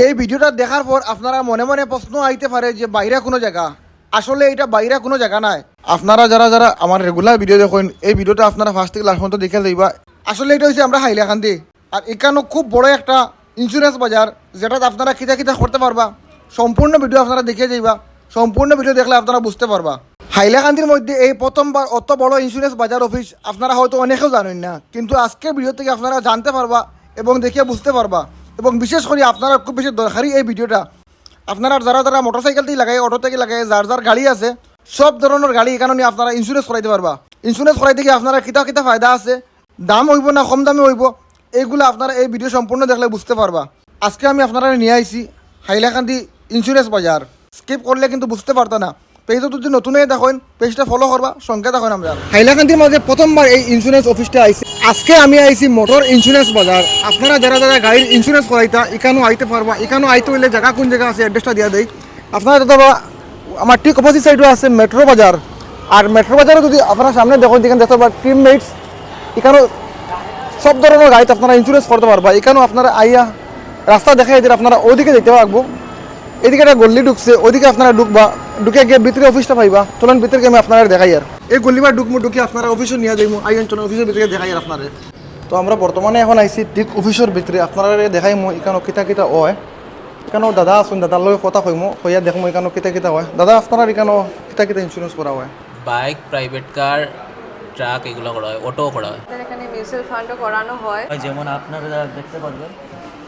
এই ভিডিওটা দেখার পর আপনারা মনে মনে প্রশ্ন আইতে পারে যে বাইরে কোনো জায়গা? আসলে এটা বাইরে কোনো জায়গা নাই। আপনারা যারা যারা আমার রেগুলার ভিডিও দেখেন, এই ভিডিওটা আপনারা ফার্স্ট থেকে লাস্ট পর্যন্ত দেখে যাইবা আসলে এটা হচ্ছে আমরা হাইলাকান্দি। আর এখানেও খুব বড় একটা ইন্স্যুরেন্স বাজার, যেটাতে আপনারা কিতা কিতা করতে পারবা। সম্পূর্ণ ভিডিও আপনারা দেখে যাইবা। সম্পূর্ণ ভিডিও দেখলে আপনারা বুঝতে পারবা। হাইলাকান্দির মধ্যে এই প্রথমবার অত বড় ইন্স্যুরেন্স বাজার অফিস আপনারা হয়তো অনেকেও জানেন না। কিন্তু আজকের ভিডিও থেকে আপনারা জানতে পারবা এবং দেখে বুঝতে পারবা। এবং বিশেষ করে আপনারা খুব বেশি দরকারি এই ভিডিওটা। আপনারা যারা যারা মোটরসাইকেল থেকে লাগায় অটো থেকে লাগায়, যার যার গাড়ি আছে, সব ধরনের গাড়ি নিয়ে আপনারা ইন্স্যুরেন্স করাইতে পারবা। ইন্স্যুরেন্স করাইতে গিয়ে আপনারা কিতা কিতা ফায়দা আছে, দাম হইব না কম দামে হইব এইগুলো আপনারা এই ভিডিও সম্পূর্ণ দেখলে বুঝতে পারবা। আজকে আমি আপনারা নিয়ে আইছি হাইলাকান্দি ইন্স্যুরেন্স বাজার। স্কিপ করলে কিন্তু বুঝতে পারতো না। পেজটা যদি নতুন হয়ে দেখেন, পেজটা ফলো করবা সঙ্গে দেখেন আমরা হাইলাকান্দির মাঝে প্রথমবার এই ইন্স্যুরেন্স অফিসটা আইছি আজকে আমি আইছি মোটর ইন্স্যুরেন্স বাজার আপনারা যারা যারা গাড়ির ইন্স্যুরেন্স করাইতা এখানেও আইতে পারবা এখানেও আইতে হইলে জায়গা কোন জায়গা আছে অ্যাড্রেসটা দিয়া দেই। আপনারা দাদা আমার ঠিক অপোজিট সাইডে আছে মেট্রো বাজার আর মেট্রো বাজারে যদি আপনারা সামনে দেখেন যেখানে দেখতে পারবা টিম মেটস এখানেও সব ধরনের গাড়িতে আপনারা ইন্স্যুরেন্স করতে পারবা এখানেও আপনারা আইয়া রাস্তা দেখাই দিলে আপনারা ওদিকে যেতে পারব এদিকে একটা গল্লি ঢুকছে, ওদিকে আপনারা ঢুকবা। ঢুকে গিয়ে ভিতরে অফিসটা পাইবা। চলুন ভিতরে আমি আপনারা দেখাই আর। এই গল্লিবা ঢুকমু ঢুকে আপনারা অফিসও নিয়ে যাইমু। আইন চলুন অফিসের ভিতরে দেখাই আর আপনারা তো আমরা বর্তমানে এখন আইছি ঠিক অফিসের ভিতরে। আপনারা দেখাইমু এখানে কিতা কিতা হয়। এখানেও দাদা আসুন দাদার লগে কথা কইমু। কইয়া দেখমু এখানে কিতা কিতা হয়। দাদা আপনার এখানেও কিতা কিতা ইন্স্যুরেন্স করা হয়? বাইক প্রাইভেট কার ট্রাক এগুলো করা হয় অটোও করা হয়। এখানে মিউচুয়াল ফান্ডও করানো হয়। হয় যেমন আপনারা দেখতে পারবেন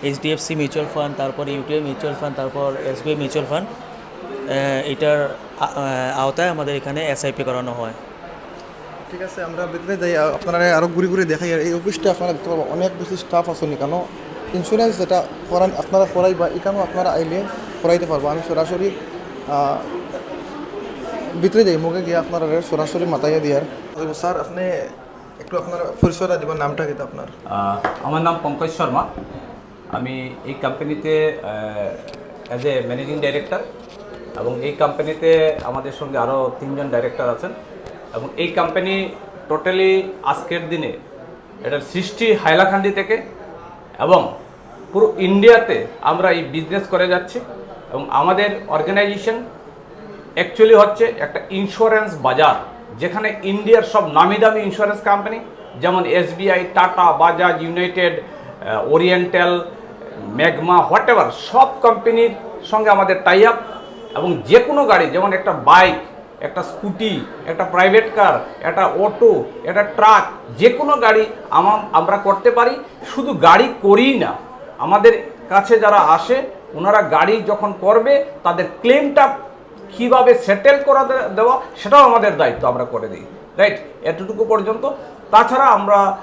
এইচডিএফসি মিউচুয়াল ফান্ড তারপর ইউটিআই মিউচুয়াল ফান্ড তারপর এসবিআই মিউচুয়াল ফান্ড এটার আওতায় আমাদের এখানে এসআইপি করানো হয়। ঠিক আছে আমরা ভিতরে যাই। আপনারা আরও ঘুরে ঘুরে দেখাই। আর এই অফিসটা আপনারা দেখতে পাবেন অনেক বেশি স্টাফ আছে কেন? ইন্স্যুরেন্স যেটা করান আপনারা করাই বা এখানেও আপনারা আইলে করাইতে পারব। আমি সরাসরি ভিতরে যাই মুখে গিয়ে আপনারা সরাসরি মাথায় দিয়ার স্যার আপনি একটু আপনার পরিচয়টা দিবেন নামটা কিন্তু আপনার? আমার নাম পঙ্কজ শর্মা। আমি এই কোম্পানিতে অ্যাজ এ ম্যানেজিং ডাইরেক্টর এবং এই কোম্পানিতে আমাদের সঙ্গে আরও তিনজন ডাইরেক্টর আছেন। এবং এই কোম্পানি টোটালি আজকের দিনে এটার সৃষ্টি হাইলাকান্দি থেকে এবং পুরো ইন্ডিয়াতে আমরা এই বিজনেস করে যাচ্ছি। এবং আমাদের অর্গানাইজেশন অ্যাকচুয়ালি হচ্ছে একটা ইন্স্যুরেন্স বাজার, যেখানে ইন্ডিয়ার সব নামি দামি ইন্স্যুরেন্স কোম্পানি যেমন SBI Tata Bajaj United Oriental Magma what সব কোম্পানির সঙ্গে আমাদের টাই আপ এবং যে কোনো গাড়ি, যেমন একটা বাইক, একটা স্কুটি, একটা প্রাইভেট কার, একটা অটো, একটা ট্রাক, যে কোনো গাড়ি আমা- আমরা করতে পারি। শুধু গাড়ি করি না, আমাদের কাছে যারা আসে, ওনারা গাড়ি যখন করবে, তাদের ক্লেমটা কীভাবে সেটেল করা দেওয়া, সেটাও আমাদের দায়িত্ব আমরা করে দিই। রাইট এতটুকু পর্যন্ত। তাছাড়া আমরা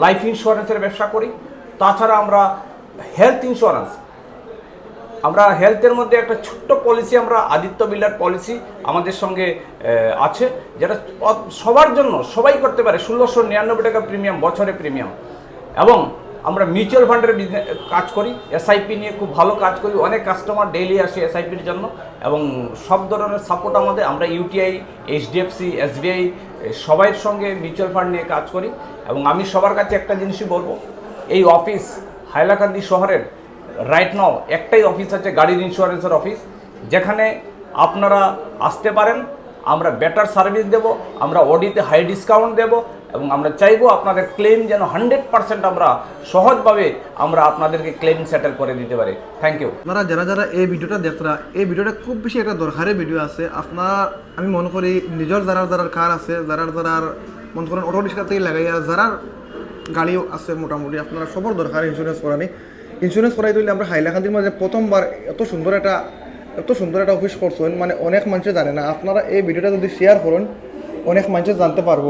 লাইফ ইন্স্যুরেন্সের ব্যবসা করি। তাছাড়া আমরা হেলথ ইন্স্যুরেন্স আমরা হেলথের মধ্যে একটা ছোট্ট পলিসি আমরা আদিত্য বিল্ডার পলিসি আমাদের সঙ্গে আছে, যেটা সবার জন্য, সবাই করতে পারে। ষোলোশো নিরানব্বই টাকা প্রিমিয়াম বছরে প্রিমিয়াম এবং আমরা মিউচুয়াল ফান্ডের কাজ করি। এসআইপি নিয়ে খুব ভালো কাজ করি। অনেক কাস্টমার ডেইলি আসে এসআইপির জন্য। এবং সব ধরনের সাপোর্ট আমাদের। আমরা ইউটিআই এইচডিএফসি এসবিআই সবাইয়ের সঙ্গে মিউচুয়াল ফান্ড নিয়ে কাজ করি। এবং আমি সবার কাছে একটা জিনিসই বলব। এই অফিস হাইলাকান্দি শহরের রাইট নাও একটাই অফিস আছে গাড়ির ইন্স্যুরেন্সের অফিস যেখানে আপনারা আসতে পারেন, আমরা বেটার সার্ভিস দেব, আমরা অডিতে হাই ডিসকাউন্ট দেব, এবং আমরা চাইব আপনাদের ক্লেম যেন হান্ড্রেড পার্সেন্ট আমরা সহজভাবে আমরা আপনাদেরকে ক্লেম সেটেল করে দিতে পারি। থ্যাংক ইউ আপনারা যারা যারা এই ভিডিওটা দেখতরা এই ভিডিওটা খুব বেশি একটা দরকারি ভিডিও আছে। আপনার, আমি মনে করি নিজের যারা যারা কার আছে যারা যারা মনে করেন অটো রিক্সা থেকে লাগাইয়া যারা গাড়িও আছে মোটামুটি, আপনারা সবার দরকার ইন্স্যুরেন্স করানি ইন্স্যুরেন্স করাই দিলে আমরা হাইলাকান্দির মাঝে প্রথমবার এত সুন্দর একটা, এত সুন্দর একটা অফিস করছেন মানে অনেক মানুষে জানে না। আপনারা এই ভিডিওটা যদি শেয়ার করেন, অনেক মানুষে জানতে পারব,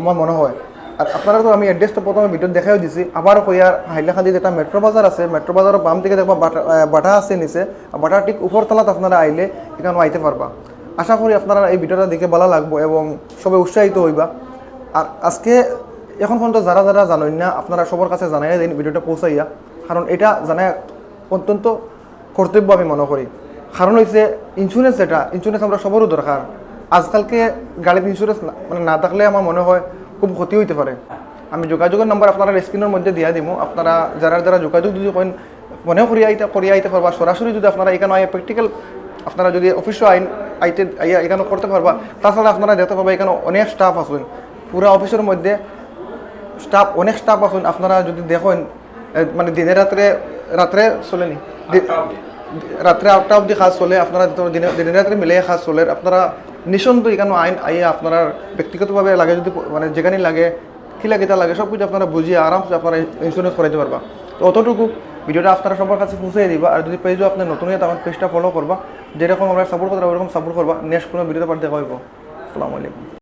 আমার মনে হয়। আর আপনারা তো আমি অ্যাড্রেসটা প্রথমে ভিডিও দেখাও দিছি। আবার কইয়ার হাইলাকান্দি যেটা মেট্রো বাজার আছে মেট্রো বাজারের বাম দিকে দেখবা বাটা বাটা আছে নিচে। আর বাটার ঠিক উপরতলাত আপনারা আইলে এখানে আইতে পারবা। আশা করি আপনারা এই ভিডিওটা দেখে ভালো লাগবো এবং সবাই উৎসাহিত হইবা। আর আজকে এখন পর্যন্ত যারা যারা জানেন না, আপনারা সবার কাছে জানাই দিন, ভিডিওটা পৌঁছাইয়া। কারণ এটা জানা অত্যন্ত কর্তব্য আমি মনে করি। কারণ হয়েছে ইন্স্যুরেন্স যেটা ইন্স্যুরেন্স আমরা সবারও দরকার আজকালকে গাড়ির ইন্স্যুরেন্স মানে না থাকলে আমার মনে হয় খুব ক্ষতি হইতে পারে। আমি যোগাযোগের নাম্বার আপনারা স্ক্রিনের মধ্যে দিয়া দিব আপনারা যারা যারা যোগাযোগ যদি করেন মনেও করিয়া আইতে করিয়া আইতে পারবা। সরাসরি যদি আপনারা এখানে আইয়া প্র্যাকটিক্যাল আপনারা যদি অফিসও আইন আইতে এখানে করতে পারবা, তাছাড়া আপনারা দেখতে পারবা এখানে অনেক স্টাফ আছেন। পুরা অফিসের মধ্যে স্টাফ অনেক স্টাফ আছেন। আপনারা যদি দেখেন মানে দিনে রাত্রে রাত্রে চলেনি। রাত্রে আটটা অবধি কাজ চলে আপনারা দিনে দিনে রাত্রে মিলে কাজ চলে। আপনারা নিঃসন্দ এখানে আইন আইয়ে আপনারা ব্যক্তিগতভাবে লাগে যদি মানে যেখানে লাগে কি লাগে তা লাগে সব কিছু আপনারা বুঝিয়ে আরামসে আপনারা ইন্স্যুরেন্স করাইতে পারবা। তো অতটুকু ভিডিওটা আপনারা সবার কাছে পৌঁছে দিবা আর যদি পেজও আপনার নতুন হয়ে তখন পেজটা ফলো করবা। যেরকম আমরা সাপোর্ট করতে ওরকম সাপোর্ট করবা। নেক্সট কোনো ভিডিওতে পার দেখা হইব। আসসালামু আলাইকুম।